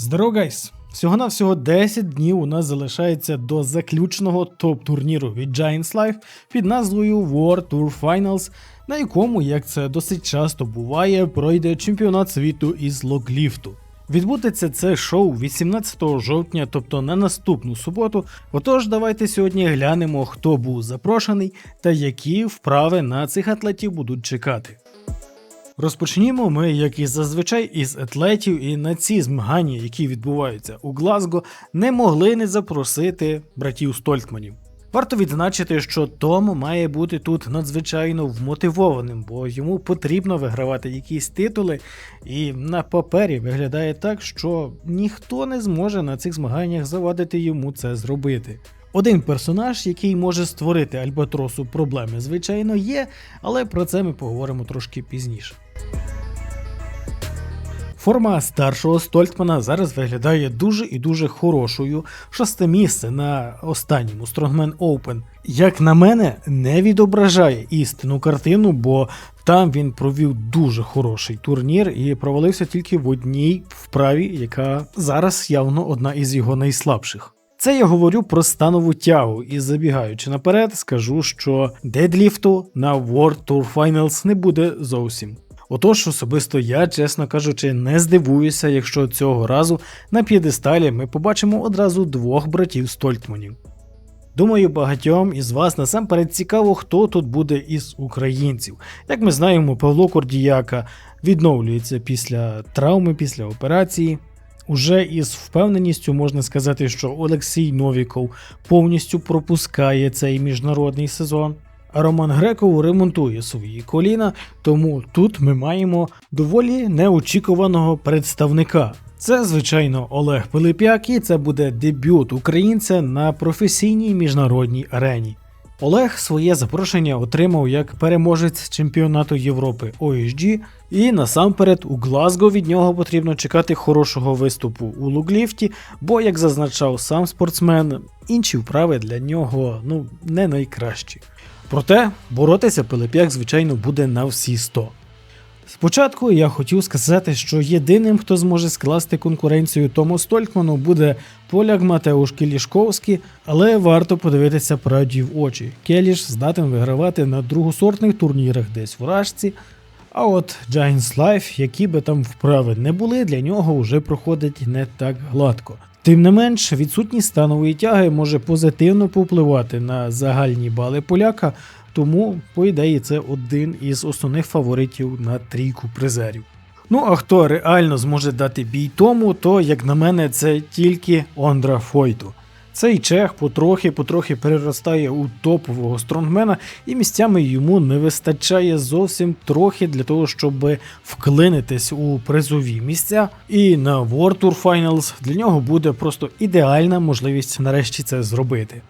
Здорово, гайс! Всього на всього 10 днів у нас залишається до заключного топ-турніру від Giants Life під назвою World Tour Finals, на якому, як це досить часто буває, пройде чемпіонат світу із локліфту. Відбудеться це шоу 18 жовтня, тобто на наступну суботу. Отож, давайте сьогодні глянемо, хто був запрошений та які вправи на цих атлетів будуть чекати. Розпочнімо ми, як і зазвичай, із атлетів, і на ці змагання, які відбуваються у Глазго, не могли не запросити братів Стольтманів. Варто відзначити, що Том має бути тут надзвичайно вмотивованим, бо йому потрібно вигравати якісь титули, і на папері виглядає так, що ніхто не зможе на цих змаганнях завадити йому це зробити. Один персонаж, який може створити Альбатросу проблеми, звичайно, є, але про це ми поговоримо трошки пізніше. Форма старшого Стольтмана зараз виглядає дуже і дуже хорошою. Шосте місце на останньому Strongman Open, як на мене, не відображає істинну картину, бо там він провів дуже хороший турнір і провалився тільки в одній вправі, яка зараз явно одна із його найслабших. Це я говорю про станову тягу, і забігаючи наперед, скажу, що дедліфту на World Tour Finals не буде зовсім. Отож, особисто я, чесно кажучи, не здивуюся, якщо цього разу на п'єдесталі ми побачимо одразу двох братів Стольтманів. Думаю, багатьом із вас насамперед цікаво, хто тут буде із українців. Як ми знаємо, Павло Кордіяка відновлюється після травми, після операції. Уже із впевненістю можна сказати, що Олексій Новіков повністю пропускає цей міжнародний сезон. Роман Греков ремонтує свої коліна, тому тут ми маємо доволі неочікуваного представника. Це, звичайно, Олег Пилип'як, і це буде дебют українця на професійній міжнародній арені. Олег своє запрошення отримав як переможець чемпіонату Європи OSG, і насамперед у Глазго від нього потрібно чекати хорошого виступу у лугліфті, бо, як зазначав сам спортсмен, інші вправи для нього ну не найкращі. Проте боротися Пилип'як, звичайно, буде на всі 100. Спочатку я хотів сказати, що єдиним, хто зможе скласти конкуренцію Тому Столькману, буде поляк Матеуш Кілішковський, але варто подивитися правді в очі. Келіш здатен вигравати на другосортних турнірах десь в Рашці. А от Giants Life, які би там вправи не були, для нього вже проходить не так гладко. Тим не менш, відсутність станової тяги може позитивно повпливати на загальні бали поляка, тому, по ідеї, це один із основних фаворитів на трійку призерів. Ну а хто реально зможе дати бій тому, то, як на мене, це тільки Ондра Фойту. Цей чех потрохи-потрохи переростає у топового стронгмена, і місцями йому не вистачає зовсім трохи для того, щоб вклинитись у призові місця. І на World Tour Finals для нього буде просто ідеальна можливість нарешті це зробити.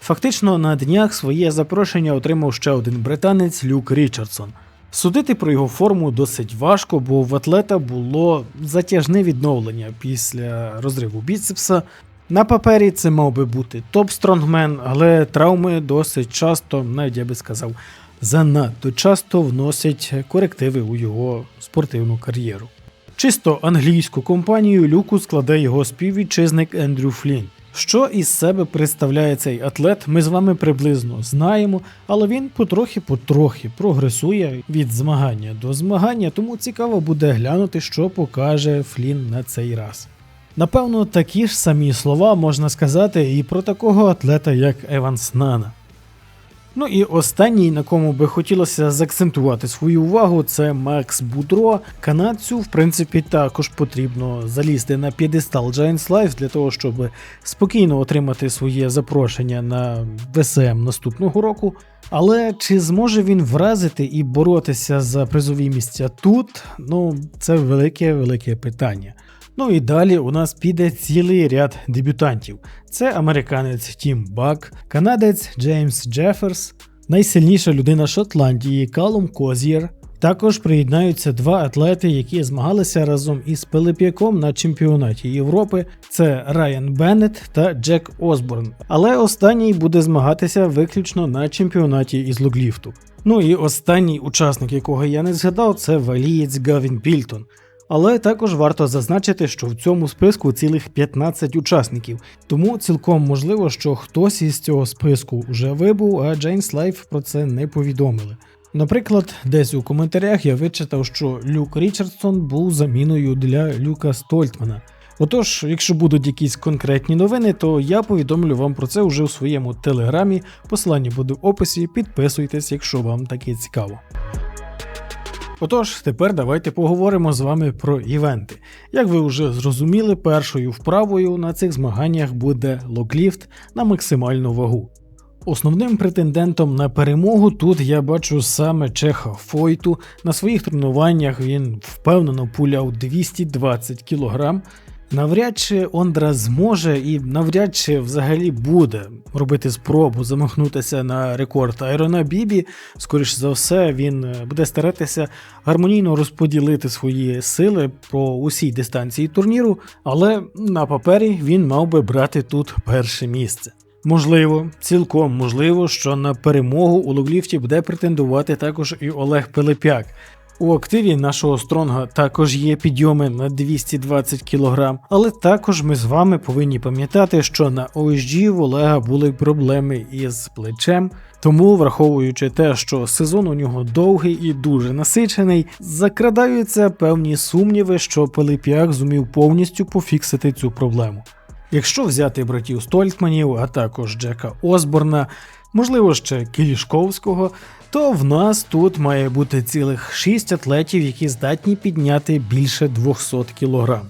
Фактично на днях своє запрошення отримав ще один британець Люк Річардсон. Судити про його форму досить важко, бо в атлета було затяжне відновлення після розриву біцепса. На папері це мав би бути топ-стронгмен, але травми досить часто, навіть я би сказав, занадто часто вносять корективи у його спортивну кар'єру. Чисто англійську компанію люку складе його співвітчизник Ендрю Флін. Що із себе представляє цей атлет, ми з вами приблизно знаємо, але він потрохи-потрохи прогресує від змагання до змагання, тому цікаво буде глянути, що покаже Флін на цей раз. Напевно, такі ж самі слова можна сказати і про такого атлета, як Еванс Нана. Ну і останній, на кому би хотілося заакцентувати свою увагу, це Макс Будро. Канадцю, в принципі, також потрібно залізти на п'єдестал Giants Life для того, щоб спокійно отримати своє запрошення на ВСМ наступного року. Але чи зможе він вразити і боротися за призові місця тут? Ну, це велике-велике питання. Ну і далі у нас піде цілий ряд дебютантів. Це американець Тім Бак, канадець Джеймс Джеферс, найсильніша людина Шотландії Калум Козієр. Також приєднаються два атлети, які змагалися разом із Пилип'яком на чемпіонаті Європи. Це Райан Беннет та Джек Осборн. Але останній буде змагатися виключно на чемпіонаті із логліфту. Ну і останній учасник, якого я не згадав, це валієць Гавін Пільтон. Але також варто зазначити, що в цьому списку цілих 15 учасників, тому цілком можливо, що хтось із цього списку вже вибув, а Джейнс Лайф про це не повідомили. Наприклад, десь у коментарях я вичитав, що Люк Річардсон був заміною для Люка Стольтмана. Отож, якщо будуть якісь конкретні новини, то я повідомлю вам про це вже у своєму телеграмі. Посилання буде в описі. Підписуйтесь, якщо вам таке цікаво. Отож, тепер давайте поговоримо з вами про івенти. Як ви вже зрозуміли, першою вправою на цих змаганнях буде локліфт на максимальну вагу. Основним претендентом на перемогу тут я бачу саме Чеха Фойту. На своїх тренуваннях він впевнено пуляв 220 кг. Навряд чи Ондра зможе і навряд чи взагалі буде робити спробу замахнутися на рекорд Айрона Бібі. Скоріше за все, він е, буде старатися гармонійно розподілити свої сили по усій дистанції турніру, але на папері він мав би брати тут перше місце. Можливо, цілком можливо, що на перемогу у логліфті буде претендувати також і Олег Пилипяк. У активі нашого стронга також є підйоми на 220 кг, але також ми з вами повинні пам'ятати, що на OSG в Олега були проблеми із плечем. Тому, враховуючи те, що сезон у нього довгий і дуже насичений, закрадаються певні сумніви, що Пилип'як зумів повністю пофіксити цю проблему. Якщо взяти братів Стольтманів, а також Джека Осборна, можливо ще Кілішковського, то в нас тут має бути цілих 6 атлетів, які здатні підняти більше 200 кг.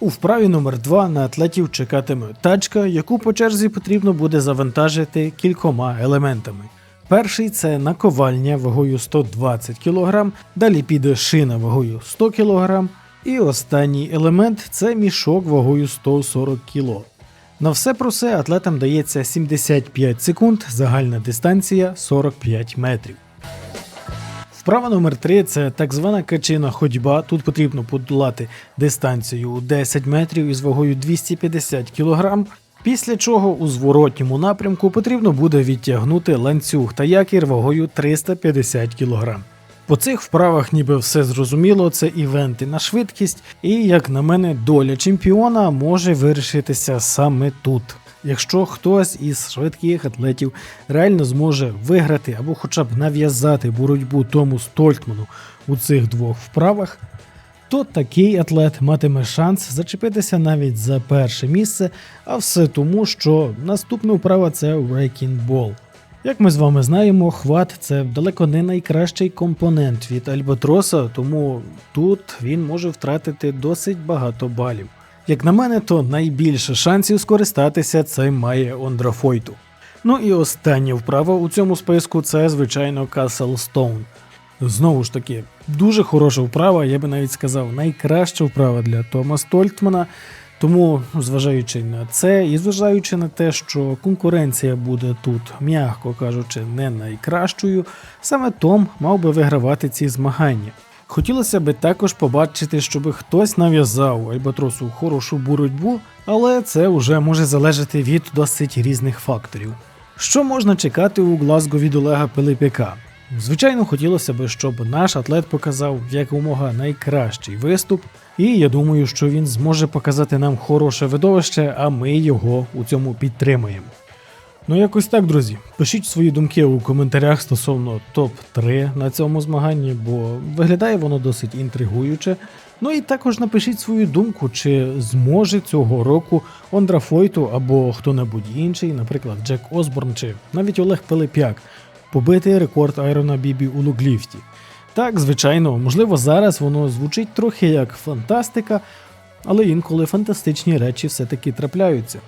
У вправі номер 2 на атлетів чекатиме тачка, яку по черзі потрібно буде завантажити кількома елементами. Перший це наковальня вагою 120 кг, далі піде шина вагою 100 кг, і останній елемент це мішок вагою 140 кг. На все про все атлетам дається 75 секунд, загальна дистанція 45 метрів. Вправа номер 3 це так звана качина ходьба. Тут потрібно подолати дистанцію у 10 метрів із вагою 250 кг. Після чого у зворотньому напрямку потрібно буде відтягнути ланцюг та якір вагою 350 кг. По цих вправах ніби все зрозуміло, це івенти на швидкість, і, як на мене, доля чемпіона може вирішитися саме тут. Якщо хтось із швидких атлетів реально зможе виграти або хоча б нав'язати боротьбу тому Стольтману у цих двох вправах, то такий атлет матиме шанс зачепитися навіть за перше місце, а все тому, що наступна вправа це Wrecking Ball. Як ми з вами знаємо, хват це далеко не найкращий компонент від Альбатроса, тому тут він може втратити досить багато балів. Як на мене, то найбільше шансів скористатися цим має Ондрафойту. Ну і остання вправа у цьому списку це, звичайно, Stone. Знову ж таки, дуже хороша вправа, я би навіть сказав, найкраща вправа для Тома Стольтмана. Тому, зважаючи на це, і зважаючи на те, що конкуренція буде тут, м'яко кажучи, не найкращою, саме Том мав би вигравати ці змагання. Хотілося би також побачити, щоб хтось нав'язав Альбатросу хорошу боротьбу, але це вже може залежати від досить різних факторів. Що можна чекати у Глазго від Олега Пилипяка? Звичайно, хотілося б, щоб наш атлет показав якомога найкращий виступ, і я думаю, що він зможе показати нам хороше видовище, а ми його у цьому підтримаємо. Ну, якось так, друзі. Пишіть свої думки у коментарях стосовно топ-3 на цьому змаганні, бо виглядає воно досить інтригуюче. Ну і також напишіть свою думку, чи зможе цього року Ондра Фойту або хто-небудь інший, наприклад, Джек Осборн чи навіть Олег Пилип'як, побити рекорд Айрона Бібі у Лугліфті. Так, звичайно, можливо, зараз воно звучить трохи як фантастика, але інколи фантастичні речі все-таки трапляються.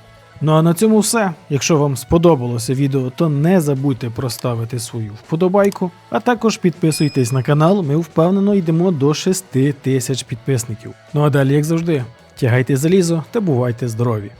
Ну а на цьому все. Якщо вам сподобалося відео, то не забудьте проставити свою вподобайку, а також підписуйтесь на канал, ми впевнено йдемо до 6 тисяч підписників. Ну а далі, як завжди, тягайте залізо та бувайте здорові!